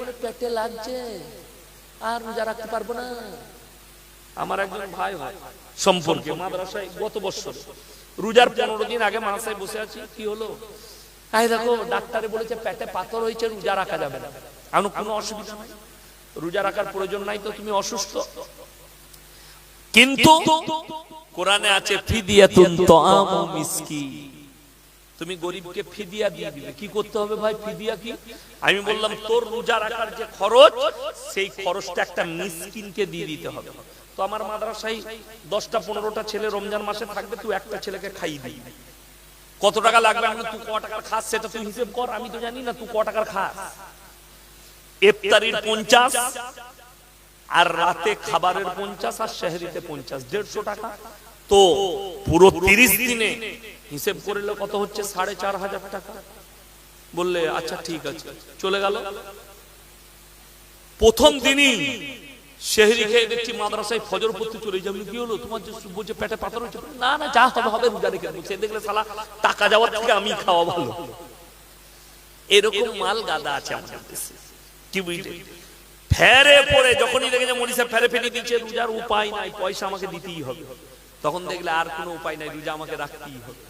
বলে পেটে লাগছে। আর রোজা রাখতে পারব না। আমার একজন ভাই হয় সম্পর্কে মাদ্রাসায় গত বছর। রোজার পনেরো দিন আগে মাদ্রাসায় বসে আছি। কি হলো? এই দেখো ডাক্তারে বলেছে পেটে পাথর হয়েছে রোজা রাখা যাবে না। আমি কোনো অসুবিধা নাই? রোজা রাখার প্রয়োজন নাই তো তুমি অসুস্থ? কিন্তু কোরআনে আছে ফিদিয়াতুন তাআমু মিসকিন। তুমি গরিবকে ফিদিয়া দিয়ে দিবে। কি করতে হবে ভাই ফিদিয়া কি? আমি বললাম, তোর রোজা রাখার যে খরচ, সেই খরচটা একটা মিসকিনকে দিয়ে দিতে হবে। তো আমার মাদ্রাসায় দশটা, পনেরোটা ছেলে রমজান মাসে থাকবে, তুই একটা ছেলেকে খাইয়ে দিবি। কত টাকা লাগবে? আমি তুই ক টাকার খাস? সেটা তুই হিসেব কর, আমি তো জানি না, তুই ক টাকার খাস। ইফতারির পঞ্চাশ, আর রাতে খাবারের পঞ্চাশ, আর শহরিতে পঞ্চাশ, দেড়শো টাকা। তো পুরো তিরিশ দিনে হিসেব করলে কত হচ্ছে? সাড়ে চার হাজার টাকা। বললে আচ্ছা ঠিক আছে। চলে গেল। প্রথম দিনই শেহরি খেয়ে দেখছি মাদ্রাসায় ফজর পড়তে চলে যাবে কি হলো? তোমার যে বলছে পেটে পাথর হচ্ছে না না, যা হবে হবে, রোজা রেখে সে দেখলে সালা টাকা যাওয়ার থেকে আমি খাওয়া ভালো। এরকম মাল গাদা আছে কি বুঝলে? ফেরে পড়ে, যখনই দেখে যে মনীষা ফেরে ফেলে দিচ্ছে, রোজার উপায় নাই, পয়সা আমাকে দিতেই হবে। তখন দেখলে আর কোনো উপায় নাই, রোজা আমাকে রাখতেই হবে।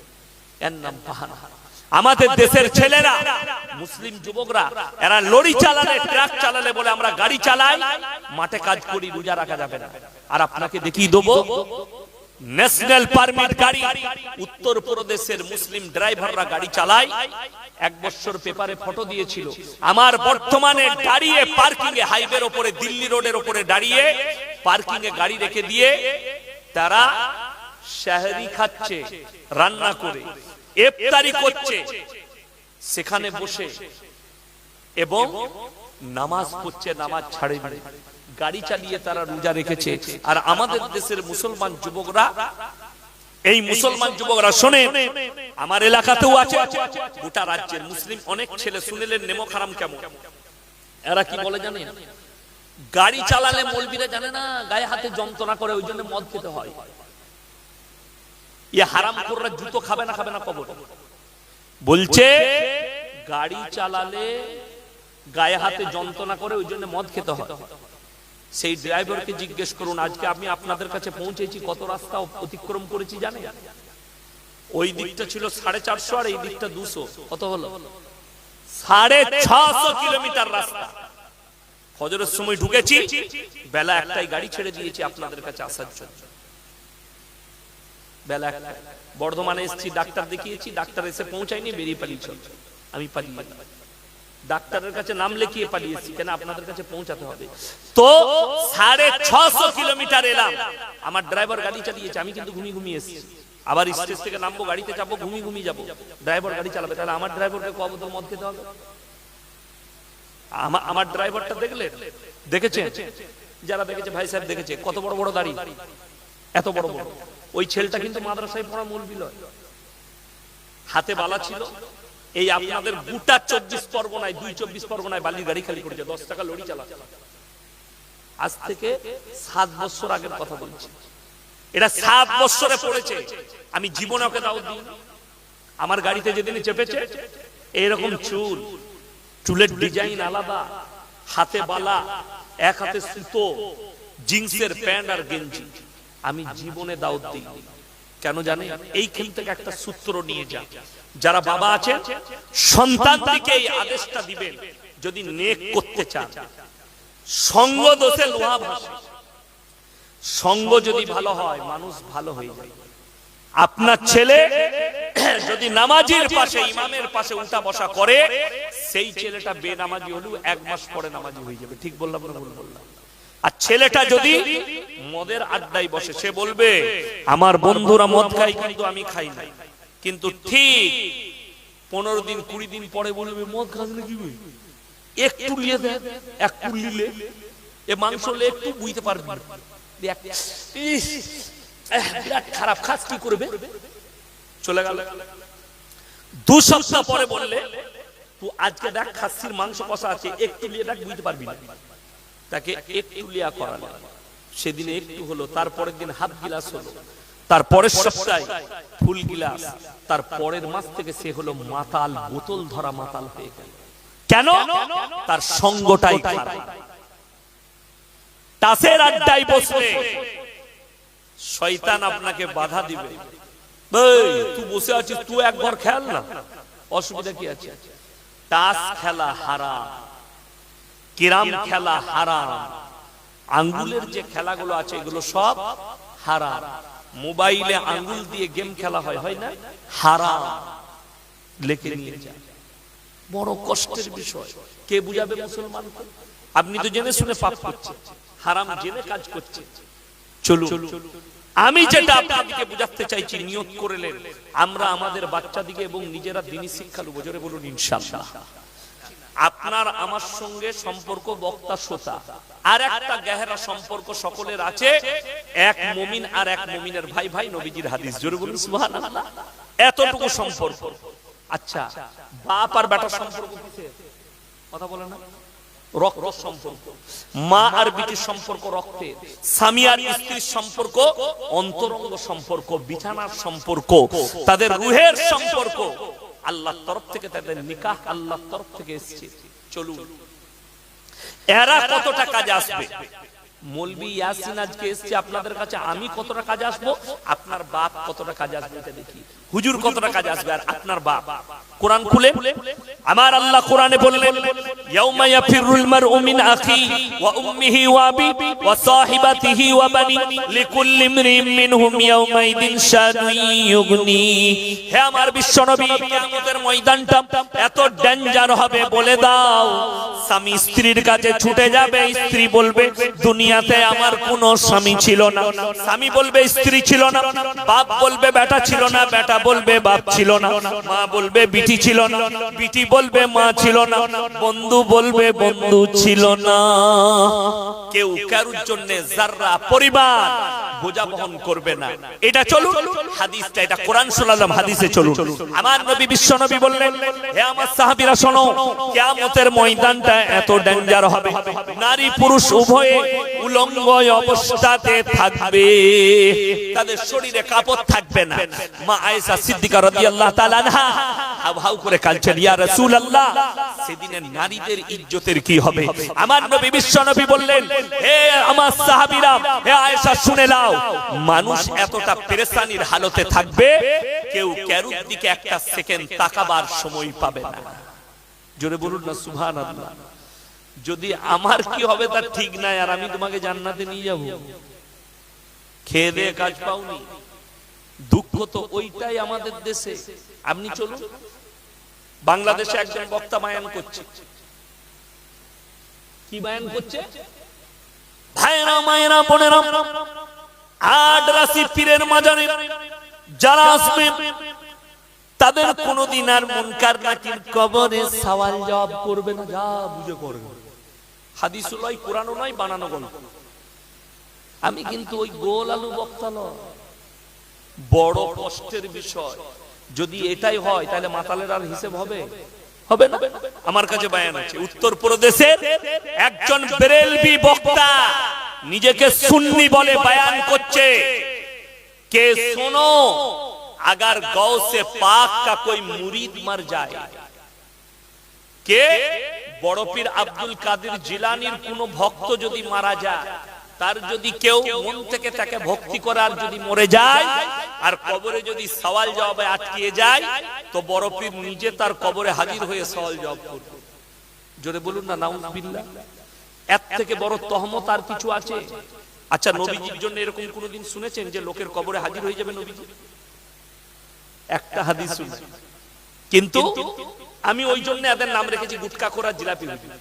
এর নাম বাহানা আমাদের দেশের ছেলেরা, মুসলিম যুবকরা, এরা লরি চালালে, ট্রাক চালালে বলে আমরা গাড়ি চালাই, মাঠে কাজ করি, রোজা রাখা যাবে না। আর আপনাকে দেখিয়ে দেবো ন্যাশনাল পারমিট গাড়ি, উত্তর প্রদেশের মুসলিম ড্রাইভাররা গাড়ি চালায়। এক বছর পেপারে ফটো দিয়েছিল, আমার বর্তমানে দাঁড়িয়ে পার্কিং এ হাইওয়ের ওপরে, দিল্লি রোডের ওপরে দাঁড়িয়ে পার্কিং এ গাড়ি রেখে দিয়ে, তারা শাহরি খাচ্ছে রান্না করে ইফতারি করছে সেখানে বসে এবং নামাজ পড়ছে নামাজ ছাড়েনি। গাড়ি চালিয়ে তারা রোজা রেখেছে। আর আমাদের দেশের মুসলমান যুবকরা এই মুসলমান যুবকরা শোনে আমার এলাকাতেও আছে। গোটা রাজ্যের মুসলিম অনেক ছেলে শুনেলেন নেমো খারাম কেমন? এরা কি বলে জানেন? গাড়ি চালালে মলবিরা জানে না গায়ে হাতে যন্ত্রণা করে ওই জন্য মদ খেতে হয়। ইয়ে হারাম কররা জুতো খাবে না খাবে না কবর। বলছে গাড়ি চালালে গায়ে হাতে যন্ত্রণা করে ওই জন্য মদ খেতে হয়। সেই ড্রাইভারকে জিজ্ঞেস করুন আজকে আমি আপনাদের কাছে পৌঁছেছি কত রাস্তা অতিক্রম করেছি জানেন? ওই দিকটা ছিল সাড়ে চারশো আর এই দিকটা দুশো। কত হলো? সাড়ে ছশো কিলোমিটার রাস্তা। ফজরের সময় ঢুকেছি বেলা একটাই গাড়ি ছেড়ে দিয়েছি আপনাদের কাছে আসার জন্য। বেলা বর্ধমানে এসেছি, ডাক্তার দেখিয়েছি, ডাক্তার এসে পৌঁছায়নি, বেরিয়ে পালিয়ে চল। আমি পালিয়ে ডাক্তারের কাছে নাম লিখিয়ে পালিয়েছি কেন আপনাদের কাছে পৌঁছাতে হবে? তো সাড়ে ছশো কিলোমিটার এলাম। আমার ড্রাইভার গাড়ি চালিয়েছে, আমি কিন্তু ঘুমিয়ে ঘুমিয়ে এসেছি। আবার স্টেজ থেকে নামবো, গাড়িতে যাব ঘুমিয়ে ঘুমিয়ে যাব। ড্রাইভার গাড়ি চালাবে, তাহলে আমার ড্রাইভারকে কব তো মদ খেতে হবে? আমার ড্রাইভারটা দেখলে দেখেছে যারা দেখেছে, ভাই সাহেব দেখেছে, কত বড় বড় দাড়ি। এত বড় বড়। ওই ছেলেটা কিন্তু মাদ্রাসায় পড়া মূলবি নয় হাতে বালা ছিল। এই আপনাদের গোটা চব্বিশ পরগনায়, দুই চব্বিশ পরগনায় বালির গাড়ি খালি করেছে, দশ টাকা লড়ি চালা আজ থেকে সাত বছর আগের কথা বলছি। এটা সাত বছরে পড়েছে। আমি জীবনে ওকে দাও দিই আমার গাড়িতে যেদিন চেপেছে, এইরকম চুল। চুলের ডিজাইন আলাদা, হাতে বালা, এক হাতে সুতো, জিন্সের প্যান্ট আর গেঞ্জি। আমি জীবনে দাওয়াত দিই। কেন জানে এইখান থেকে একটা সূত্র নিয়ে যা যারা বাবা আছে সন্তানটিকে এই আদেশটা দিবেন। যদি নেক করতে চান। সঙ্গ দোষে লোহা ভাসে সঙ্গ যদি ভালো হয় মানুষ ভালো হয়ে যায় আপনার ছেলে যদি নামাজির পাশে ইমামের পাশে উল্টা বসা করে সেই ছেলেটা বেনামাজি হলেও এক মাস পরে নামাজি হয়ে যাবে। ঠিক বললাম না ভুল বললাম? আর ছেলেটা যদি মদের আড্ডায় বসে সে বলবে আমার বন্ধুরা মদ খাই কিন্তু আমি খাই না। কিন্তু ঠিক পনেরো দিন কুড়ি দিন পরে বলবে মদ খাস না কি একটু দেন একটু নিলে এ মাংস একটু বুঝতে পারবি। বিরাট খারাপ খাস কি করবে? চলে গেল। দু সপ্তাহ পরে বললে তুই আজকে দেখ খাসির মাংস কষা আছে একটু নিয়ে দেখ বুঝতে পারবি না। তাকে একটু লিয়া করালো সেদিনে একটু হলো তারপরের দিন হাত গিলাস হলো। তার পরের সপ্তাহে ফুল গিলাস তার পরের মাস থেকে সে হলো মাতাল বোতল ধরা মাতাল হয়ে গেল। কেন? তার সঙ্গটাই খারাপ। তাসের আড্ডায় বসলে শয়তান আপনাকে বাধা দিবে। তুই বসে আছিস তুই একবার খেল না? অসুবিধা কি আছে? তাস খেলা হারাম। কিরাম খেলা হারাম। আঙ্গুলের যে খেলাগুলো আছে, এগুলো সব হারাম। মোবাইলে আঙ্গুল দিয়ে গেম খেলা হয় হয় না? হারাম। লেখে নিয়ে যায় বড় কষ্টের বিষয়। কে বুঝাবে মুসলমানকে আপনি তো জেনে শুনে পাপ করছেন। হারাম জেনে কাজ করছেন। চলুন। আমি যেটা আপনাদেরকে বুঝাতে চাইছি নিয়ত করলেন আমরা আমাদের বাচ্চাদিকে এবং নিজেরা দিনই শিক্ষা লুবো জোরে বলুন ইনশাআল্লাহ। আপনার আমার সঙ্গে সম্পর্ক বক্তা শ্রোতা। আর একটা গেহেরা সম্পর্ক সকলের আছে। এক মুমিন আর এক মুমিনের ভাই ভাই নবীজির হাদিস। জোরে বলুন, সুবহানাল্লাহ। এতটুকু সম্পর্ক। আচ্ছা বাপ আর বেটার সম্পর্ক কথা বলে না। রক্ত সম্পর্ক। মা আর বিটির সম্পর্ক রক্তের স্বামী আর স্ত্রীর সম্পর্ক অন্তরঙ্গ সম্পর্ক, বিছানার সম্পর্ক, তাদের রুহের সম্পর্ক। আল্লাহর তরফ থেকে তাদের নিকাহ আল্লাহর তরফ থেকে এসছে। চলুন। এরা কতটা কাজ আসবে? ইয়াসিন আজকে এসছে, আপনাদের কাছে আমি কতটা কাজ আসব? আপনার বাপ কতটা কাজ আসবে এটা দেখি। হুজুর কতটা কাজে আসবে? আর আপনার বাপ? কোরআন খুলে? আমার আল্লাহ কোরআনে বললেন ইয়াউমা ইয়াফিরুল মারউ মিন আখি ওয়া উম্মিহি ওয়া আবি ওয়া সাহিবাতিহি ওয়া বানি লিকুল্লি মিনহুম ইয়াউমাইদিন শানুন ইউগনি। হে আমার বিশ্বনবী কিয়ামতের ময়দানটা এত ডেঞ্জার হবে বলে দাও। স্বামী স্ত্রীর কাছে ছুটে যাবে স্ত্রী বলবে দুনিয়াতে আমার কোনো স্বামী ছিল না। স্বামী বলবে স্ত্রী ছিল না। বাপ বলবে বেটা ছিল না। বেটা বলবে বাপ ছিল না, মা বলবে বিটি ছিল না, বিটি বলবে মা ছিল না, বন্ধু বলবে বন্ধু ছিল না। কেউ কারুর জন্য যাররা পরিবার বোঝা বহন করবে না। এটা চলুন, হাদিসটা, এটা কোরআন শোনালাম, হাদিসে চলুন। আমার নবী, বিশ্ব নবী বললেন, হে আমার সাহাবীরা, শোনো, কিয়ামতের ময়দানটা এত ডেঞ্জার হবে। নারী পুরুষ উভয়ে উলঙ্গ অবস্থাতে থাকবে। তাদের শরীরে কাপড় থাকবে না। মা আয়েশা সিদ্দিকা রাদিয়াল্লাহু তাআলা হাউ করে রাসূলুল্লাহ নারীদের কি হবে? আমার নবী বললেন, হে আমার সাহাবীরা, হে আয়েশা, শুনে নাও, মানুষ এতটা পেরেশানির হালতে থাকবে, কেউ কারুর দিকে একটা সেকেন্ড তাকাবার সময় পাবে না। জোরে বলুন না, সুবহানাল্লাহ। যদি আমার কি হবে তার ঠিক নাই, আর আমি তোমাকে জান্নাতে নিয়ে যাব। খেয়ে দিয়ে কাজ পাওনি। দুঃখ তো ওইটাই আমাদের দেশে। আপনি চলুন। বাংলাদেশে একজন বক্তা বায়ান করছে। কি বায়ান করছে? ভাইরা মায়েরা, বোনেরা, আট রাশি পীরের মাজারে যারা তাদের কোনদিন আর মুনকার নাকির কবরে সওয়াল জবাব করবে না। যা বুঝে করবে। হাদিস নয় কোরআন নয় বানানো আমি কিন্তু ওই গোল আলু বক্তা নয়। বড় কষ্টের বিষয় যদি এটাই হয় তাহলে মাতালের আর হিসেব হবে হবে না আমার কাছে বায়ান আছে উত্তর প্রদেশের একজন বেরেলবি বক্তা নিজেকে সুন্নি বলে বায়ান করছে কে শোনো अगर गौ से पाक का कोई मुरीद मर जाए কে বড় পীর আব্দুল কাদের জিলানির কোন ভক্ত যদি মারা যায় তার যদি কেউ মন থেকে তাকে ভক্তি করার যদি মরে যায় আর কবরে যদি সওয়াল জবাবে আটকিয়ে যায় তো বড় পীর নিজে তার কবরে হাজির হয়ে সওয়াল জবাব করবে। জোরে বলুন না নাউজুবিল্লাহ এর থেকে বড় তহমত আর কিছু আছে? আচ্ছা নবীজির জন্য এরকম কোনোদিন শুনেছেন যে লোকের কবরে হাজির হয়ে যাবে নবীজি? একটা হাদিস শুনছি। কিন্তু আমি ওই জন্য এদের নাম রেখেছি গুটকা করা জিলাপি হুজুর।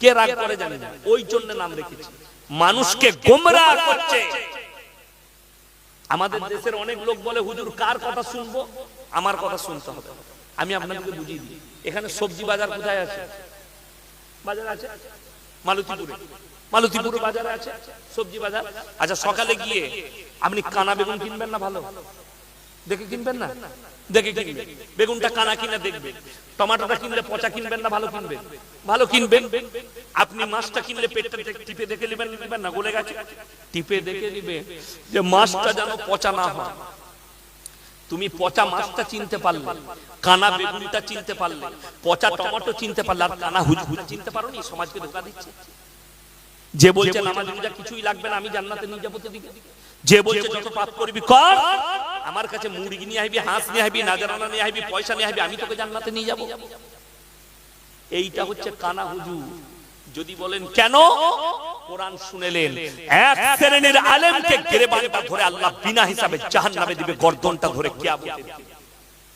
কে রাগ করে জানি না। ওই জন্য নাম রেখেছি। মানুষকে গোমরাহ করছে। আমাদের দেশের অনেক লোক বলে, হুজুর, কার কথা শুনব? আমার কথা শুনতে হবে। আমি আপনাদেরকে বুঝিয়ে দিই। এখানে সবজি বাজার কোথায় আছে? বাজার আছে? মালতীপুরে। মালতীপুরে বাজারে আছে? সবজি বাজার? আচ্ছা সকালে গিয়ে আপনি কানা বেগুন কিনবেন না ভালো? দেখে কিনবেন না? দেখে কিনবেন বেগুনটা কানা কিনা দেখবেন টমাটোটা কিনলে পচা কিনবেন না, ভালো কিনবেন ভালো কিনবেন। আপনি মাছটা কিনলে পেটটা টিপে দেখে নেবেন নেবেন না? গলে গেছে? টিপে দেখে নিবে যে মাছটা যেন পচা না হয়। তুমি পচা মাছটা চিনতে পারলে, কানা বেগুনটা চিনতে পারলে, পচা টমেটো চিনতে পারলে, আর কানা হুজুর চিনতে পারো নি? সমাজকে ধোকা দিচ্ছে। যে বলছে, নামাজ রোজা কিছুই লাগবে না, আমি জান্নাতে নিয়ে যাব তো দিকে। যে বলছে যত পাপ করবি কর, আমার কাছে মুরগি নিয়ে আসবি, হাঁস নিয়ে আসবি, নাজারানা নিয়ে আসবি, পয়সা নিয়ে আসবি, আমি তোকে জান্নাতে নিয়ে যাব। এইটা হচ্ছে কানা হুজুর। যদি বলেন, কেন? কোরআন শুনেলেন, এক শ্রেণির আলেমকে গেরেবানটা ধরে আল্লাহ বিনা হিসাবে জাহান্নামে দিবে, গর্দনটা ধরে কিয়ামতের দিবে।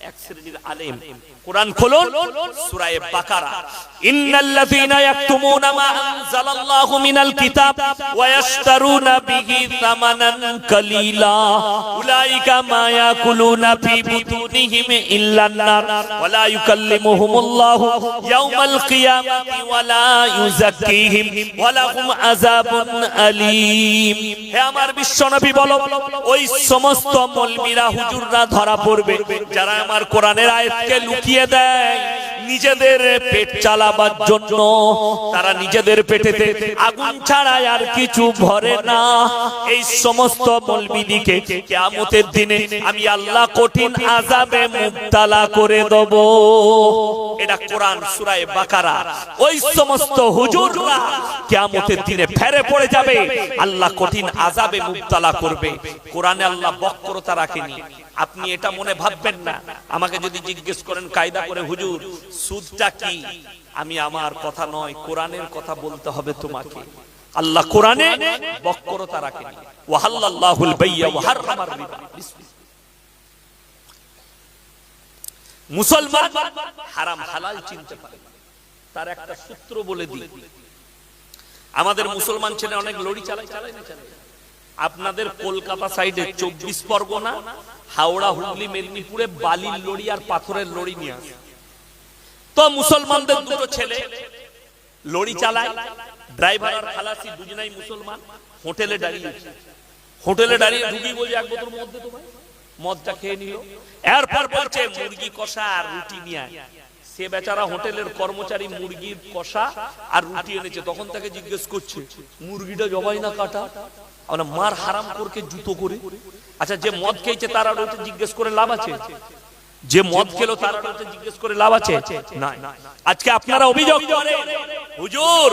এক শ্রেণির আলেম। বলো ওই সমস্ত মলবিরা হুজুররা ধরা পড়বে। যারা আমার কোরআনের আয়াতকে লুকিয়ে দেয়। নিজেদের পেট চালাবার জন্য। তারা নিজেদের পেটেতে আগুন ছাড়া আর কিছু ভরে না। এই সমস্ত মলবিদিকে কিয়ামতের দিনে আমি আল্লাহ কঠিন আযাবে মুবতালা করে দেব। এটা কোরআন সূরা বাকারা। ওই সমস্ত হুজুররা কিয়ামতের দিনে ফেরে পড়ে যাবে। আল্লাহ কঠিন আজাবে মুবতালা করবে। কোরআনে আল্লাহ বক্রতা রাখেনি। আপনি এটা মনে ভাববেন না। আমাকে যদি জিজ্ঞেস করেন, কায়দা করে, হুজুর, সুদটা কি? আমি আমার কথা নয়, কোরআনের কথা বলতে হবে তোমাকে। আল্লাহ কোরআনে বক্রতা রাখেনি। ওয়াহাল্লাহুল বাইয়া ওয়া হাররামার রিবা। মুসলমান হারাম, হালাল চিনতে পারে। তার একটা সূত্র বলে দিই। আমাদের মুসলমান ছেলে অনেক লড়ি চালায় চালায় না, চালায় আপনাদের কলকাতা সাইডে চব্বিশ পরগনা হাওড়া হুগলি মেদিনীপুরে বালির লড়ি আর পাথরের লড়ি নিয়ে আসে। তো মুসলমানদের দুটো ছেলে লড়ি চালায়, ড্রাইভার আর খালাসি দুজনাই মুসলমান, হোটেলে দাঁড়িয়েছে হোটেলে দাঁড়িয়ে ঢুকি বলছে, এক বোতল মধ্যে তোমায়। মদটা খেয়ে নিল। এরপর বলছে, মুরগি কষা আর রুটি নিয়ে। সে বেচারা হোটেলের কর্মচারী মুরগির কষা আর রুটি এনেছে। তখন তাকে জিজ্ঞেস করছে, মুরগিটা জবাই না কাটা? মার হারাম করকে জুতো করে। আচ্ছা যে মদ খেয়েছে তার আর জিজ্ঞেস করে লাভ আছে? যে মদ খেলো তার জিজ্ঞেস করে লাভ আছে? না আজকে আপনারা অভিযোগ হুজুর,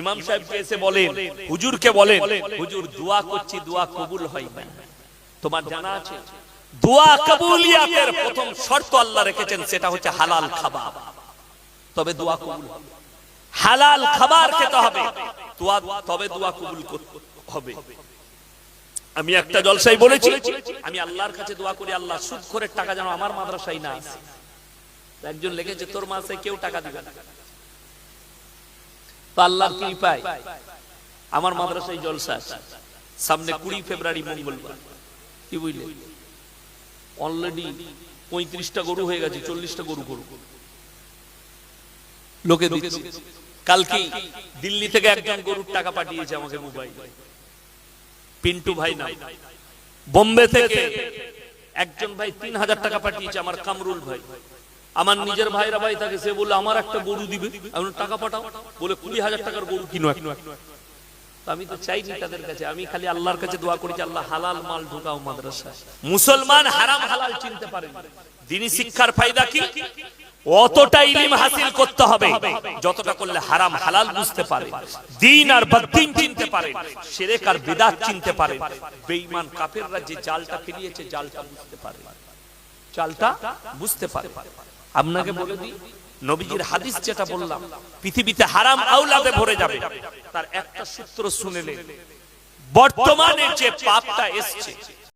ইমাম সাহেবকে এসে বলেন, হুজুরকে বলেন, হুজুর, দোয়া করছি, দোয়া কবুল হয় না তোমার জানা আছে? দোয়া কবুলিয়াতের প্রথম শর্ত আল্লাহ রেখেছেন, সেটা হচ্ছে হালাল খাবার। তবে দোয়া কবুল হবে। হালাল খাবার খেতে হবে। তবে দোয়া কবুল হবে। আমি একটা জলসাই বলেছি আমি আল্লাহর কাছে দোয়া করি আল্লাহ সুদ করে টাকা যেন আমার মাদ্রাসায় না আসে। একজন লিখেছে তোর মাসে কেউ টাকা দিবে না। তো আল্লাহ কি পায় আমার মাদ্রাসায় জলসা আছে। সামনে কুড়ি ফেব্রুয়ারি মঙ্গলবার। কি বুঝলে? অলরেডি পঁয়ত্রিশটা গরু হয়ে গেছে চল্লিশটা গরু গরু লোকে দিচ্ছে। কালকে দিল্লি থেকে একজন গরুর টাকা পাঠিয়েছে আমাকে মোবাইল পিন্টু ভাই না বোম্বে থেকে একজন ভাই তিন হাজার টাকা পাঠিয়েছে আমার কামরুল ভাই। আমার নিজের ভাইরা ভাই থাকে সে বলে আমার একটা গরু দিবে। আমি টাকা পাঠাও। বলে কুড়ি হাজার টাকার গরু কিনো এক। আমি তো চাইনি তাদের কাছে আমি খালি আল্লাহর কাছে দোয়া করি যে আল্লাহ হালাল মাল ঢোকাও মাদ্রাসায়। মুসলমান হারাম হালাল চিনতে পারে দিনী শিক্ষার ফায়দা কি? অতটা ইলিম হাসিল করতে হবে। যতটা করলে হারাম, হালাল বুঝতে পারে। দিন আর চিনতে পারে। বিদাত চিনতে পারে। বেঈমান কাফেররা যে জালটা ফেলিয়েছে, জালটা বুঝতে পারে। বুঝতে পারে। আপনাকে বলে দিই, নবীজির হাদিস যেটা বললাম, পৃথিবীতে হারাম আউলাদে ভরে যাবে। তার একটা সূত্র শুনেলে, বর্তমানে যে পাপটা এসছে